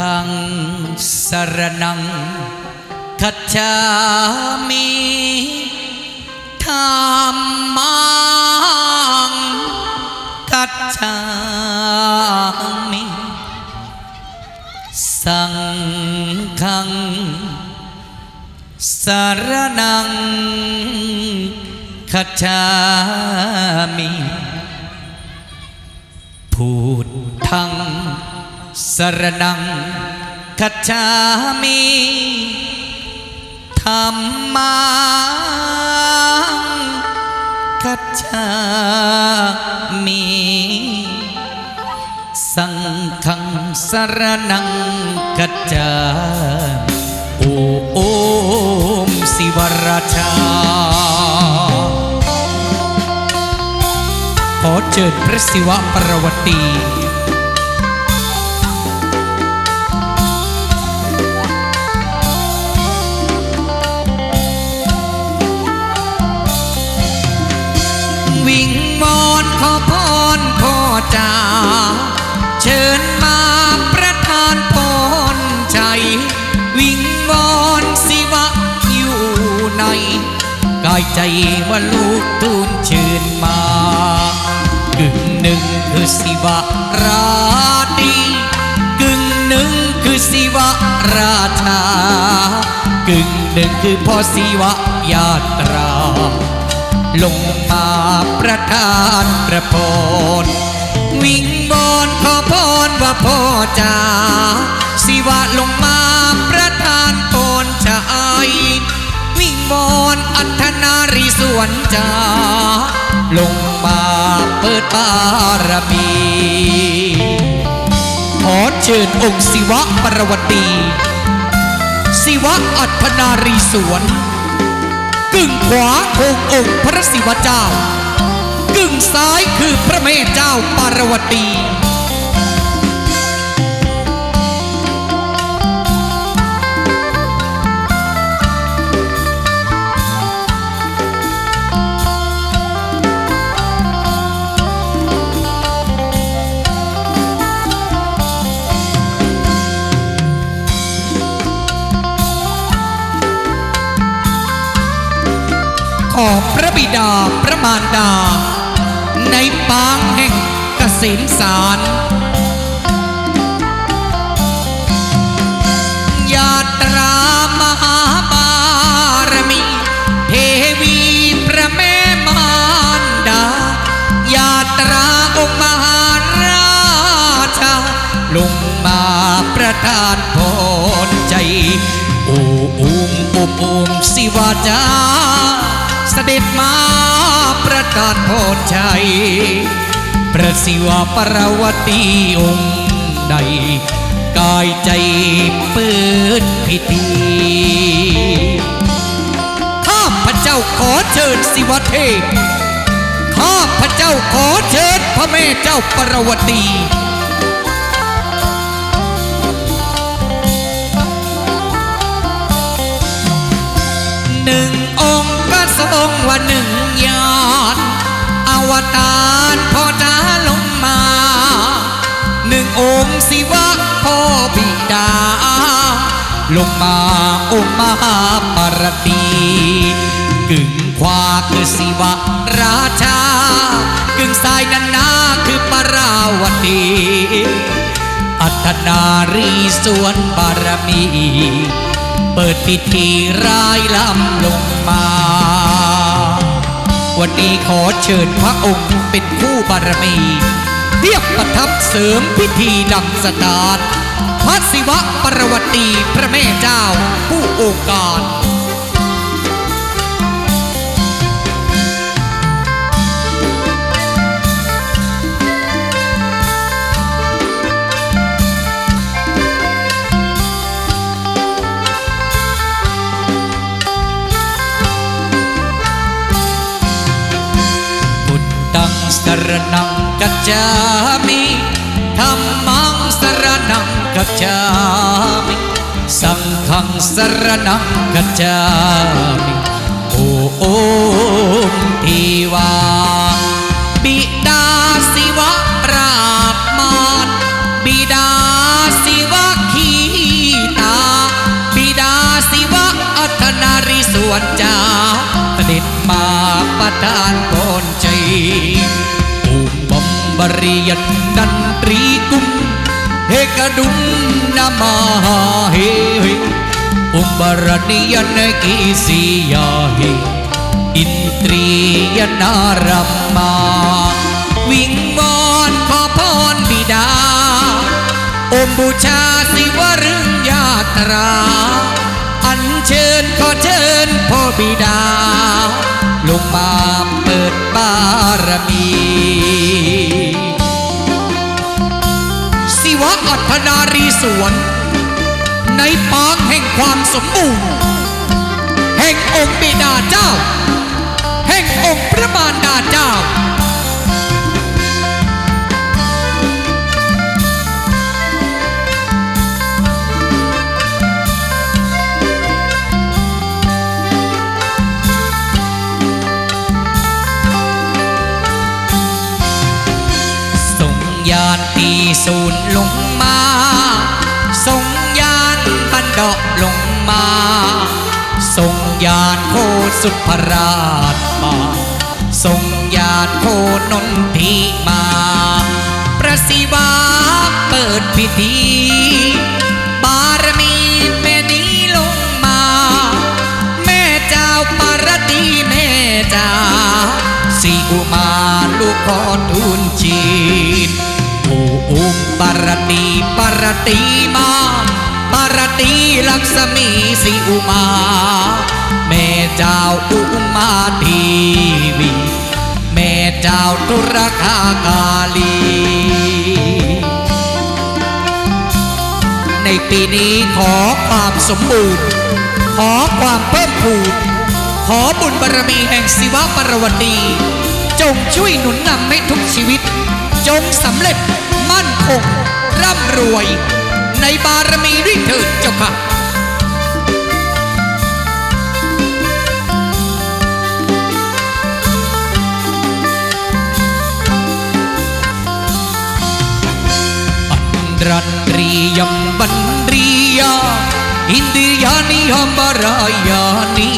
ทังสรนังคัจฉามิธรรมังคัจฉามิสังฆังสารนังคัจฉามิพูดทังสรนังคัจฉามิธรรมัง คัจฉามิสังฆังสรนังกัจจาโอโอมสิวราชาขอเชิญพระศิวะปรวตี จาเชิญมาประทานพรใจ วิงวอนสิวะอยู่ใน กายใจว่าลูกทูลเชิญมากึ่งหนึ่งคือสิวะราตรีกึ่งหนึ่งคือสิวะราชากึ่งหนึ่งคือพ่อศิวะยาตราลงมาประทานประพร วิงบอนขอพรว่าพ่อจ๋าสิวะลงมาประทานพรใจวิงบอนอัธนารีสวนจ๋าลงมาเปิดบารมีขอเชิญองค์ศิวะปรวตี ศิวะอัธนารีสวน กึ่งขวาองค์องค์พระศิวเจ้า กึ่งซ้ายคือพระแม่เจ้าปารวตีของพระบิดาพระมารดา ในปางแห่งเกษมสารยาตรามหาบารมี เทวีพระแม่มารดา ยาตราองค์มหาราชา ลงมาประทานพรใจ โอ้อุ้มอุ้มอุ้มสิวาจา ด็จมาประทานพรชัยพระศิวปรวตีองค์ใด กายใจเปิดพิธีข้าพระเจ้าขอเชิญศิวเทพข้าพระเจ้าขอเชิญพระแม่เจ้าปรวตีหนึ่งองค์ ทรงว่าหนึ่งยานอวตารพ่อจ้าลงมา หนึ่งองค์ศิวะพ่อบิดา ลงมาองค์มหาปารตีกึ่งขวาคือศิวะราชา กึ่งซ้ายนันนาคือปราวตีอัตนารีส่วนบารมี เปิดพิธีรายลำลงมา วันนี้ขอเชิญพระองค์เป็นผู้บารมีเทียบประทับเสริมพิธีดังสตาร์พระศิวะปรวตีพระแม่เจ้าผู้โองการ รนังกัจจามิธรรมังสรนังกัจจามิสังฆังสรนังกัจจามิโอโอมทิวาบิดาสิวะปราบมารบิดาสิวะขีตา บิดาสิวะอัตนาริสวนจาสนิทมาปรทานโก บริยันดันตรีกุมเฮกดุมนามาเฮเฮอุมบรณิยันกีสียาเฮอินทรียนารัมมาวิงวอนขอพรบิดา อมบูชาสิวรึงยาตรา อัญเชิญขอเชิญพ่อบิดาลงมาเปิดบารมี สิวะอัธนารีสวน ในปางแห่งความสมบูรณ์ แห่งองค์บิดาเจ้า แห่งองค์พระมารดาเจ้าส่งยานตีสูนลง ดาะลงมาส่งยานโคสุภราชมาส่งยานโคนนทีมา ประสิวาเปิดพิธี บารมีแม่นี้ลงมา แม่เจ้าปารตีแม่จ้าสีอุมาลูกขอทูลจีนโอ้อุมปารตีปารตีมา ปารตีลักษมีสีอุมา แม่เจ้าอุมาทีวี แม่เจ้าตุรคากาลี ในปีนี้ขอความสมบูรณ์ ขอความเพิ่มพูนขอบุญบารมีแห่งศิวะปรวตีจงช่วยหนุนนำให้ทุกชีวิต จงสำเร็จมั่นคงร่ำรวย ในบารมีด้วยเถิดเจ้าค่ะอันรันรียมบันรียาอินทรียานิยมบารายานิ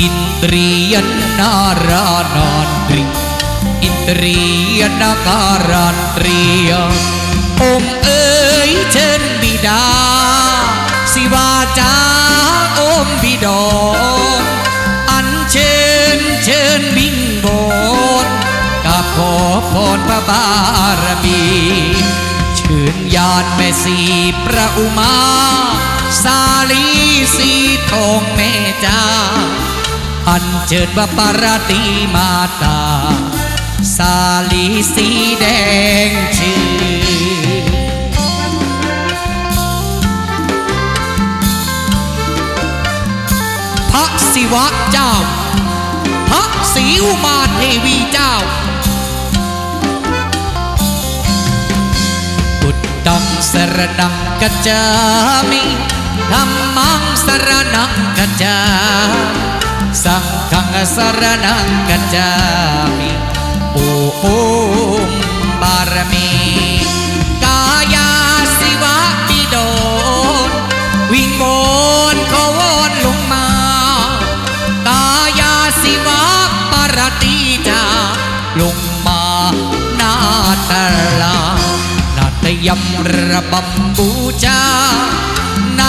อินทรียนารานันตรีอินทรียนาการันตรียองเอ๋ ยเชิญบิดา สิวาจาอมบิดอนอันเชิญเชิญวิงบนกับขอพรพระบารมีเชิญญาณแม่สีประอุมา สาลีสีทองแม่จ้าอันเชิญว่าปารตีมาตา สาลีสีแดงชื่อ ศิวะเจ้า พระศรีอุมาเทวีเจ้าบุตตังสรนังกัจจามิธรรมังสรนังกัจจาสังฆังสรนังกัจจามิโอโอมบารมี นาตยมระบำบูชานา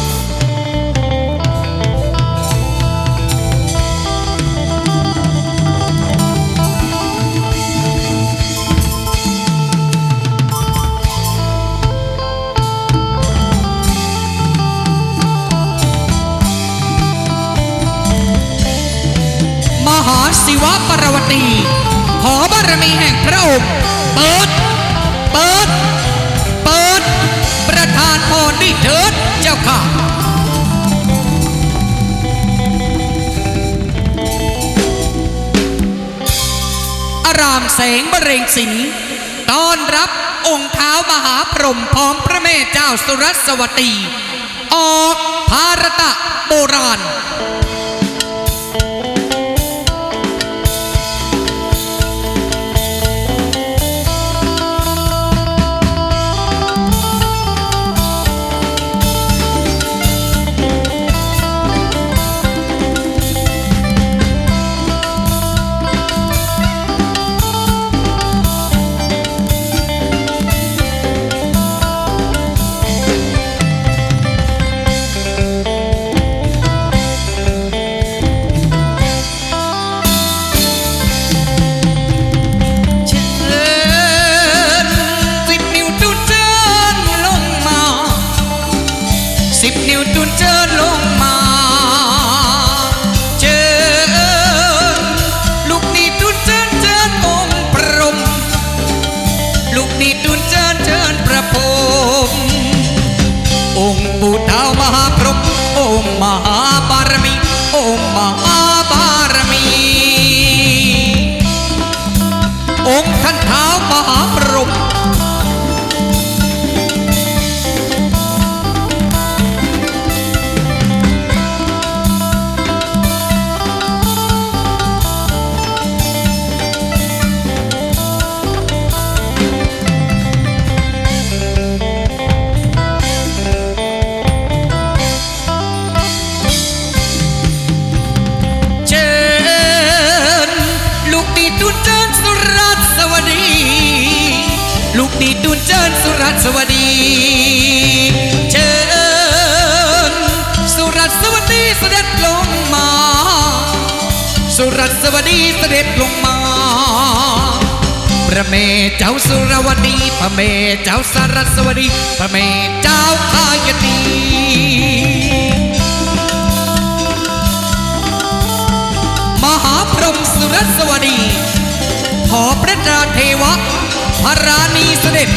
ศิวปรวตี ขอบารมีแห่งพระองค์ เปิด เปิด เปิด ประธานพรด้วยเถิดเจ้าค่ะอารามแสงบรรเงศิลต้อนรับองค์เท้ามหาพรหมพร้อมพระแม่เจ้าสุรสวตี ออกภารตะโบราณ สวัสดี เชิญ สุรัสสวัสดีเสด็จลงมา สุรัสสวัสดีเสด็จลงมาพระเมเจ้าสุรวดีพระเมเจ้าสารัสวดีพระเมเจ้าพายนีมหาพรหมสุรสวดี ขอพระดาเทวะพระราณีเสด็จ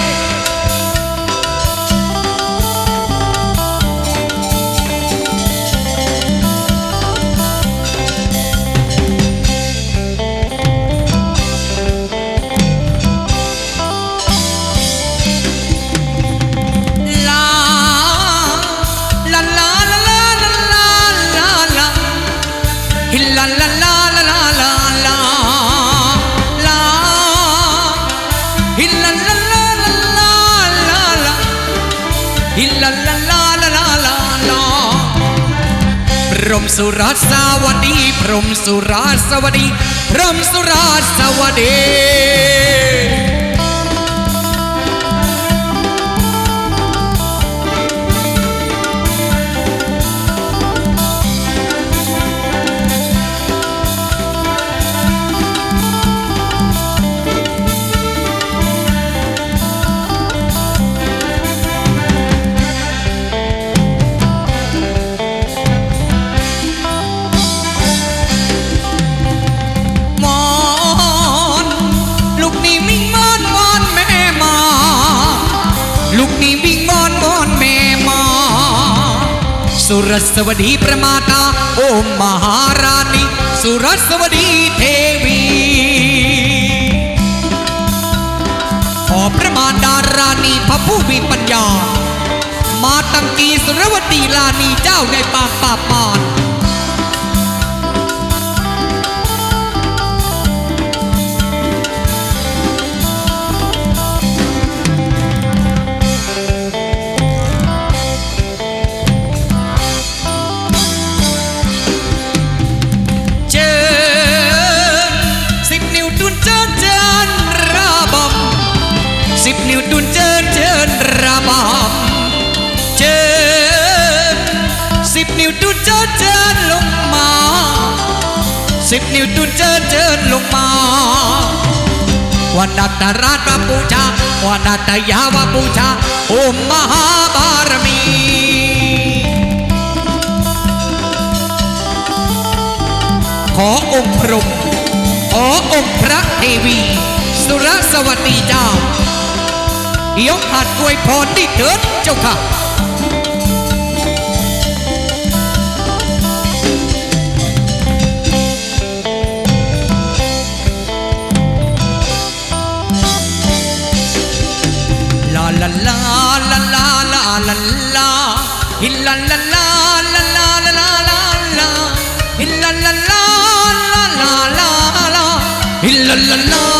รหมสุราสวัสดี พรหมสุราสวัสดี พรหมสุราสวัสดี สุรสวดีประมาตาโอมมหาราณีสุรสวดีเทวีขอพระมารดาราณีพระผู้มีปัญญา มาตังกีสุรวดีลานีเจ้าในปางปราบมาร เจิญเจิญลงมาสิบนิ้วตุนเจิญเจิญลงมาวันนัตราชมาบูชาวันนัตยาวาบูชาโอมมหาบารมีขอองค์พรหมขอองค์พระเทวี สุรสวัสดีเจ้ายกหัดอวยพรดิเถิดเจ้าค่ะ அல்லா இல்லல்லா அல்லல்லா இல்லல்லா இல்லல்லா.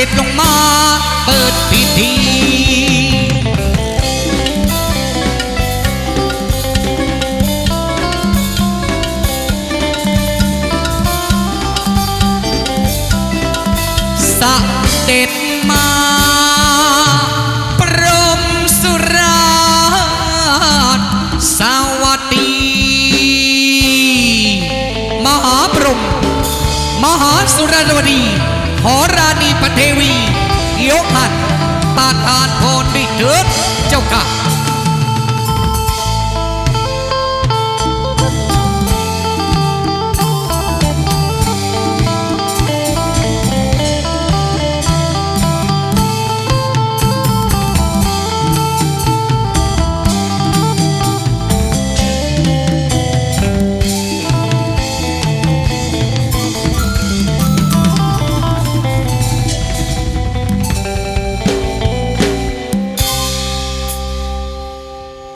ด็จลงมาเปิดพิธีเด็จมาปรมสุราชสวัสดีมหาปรมมหาสุรวดีหอราณีป เทวียกหันตาทานพรด้วยเถิดเจ้าค่ะ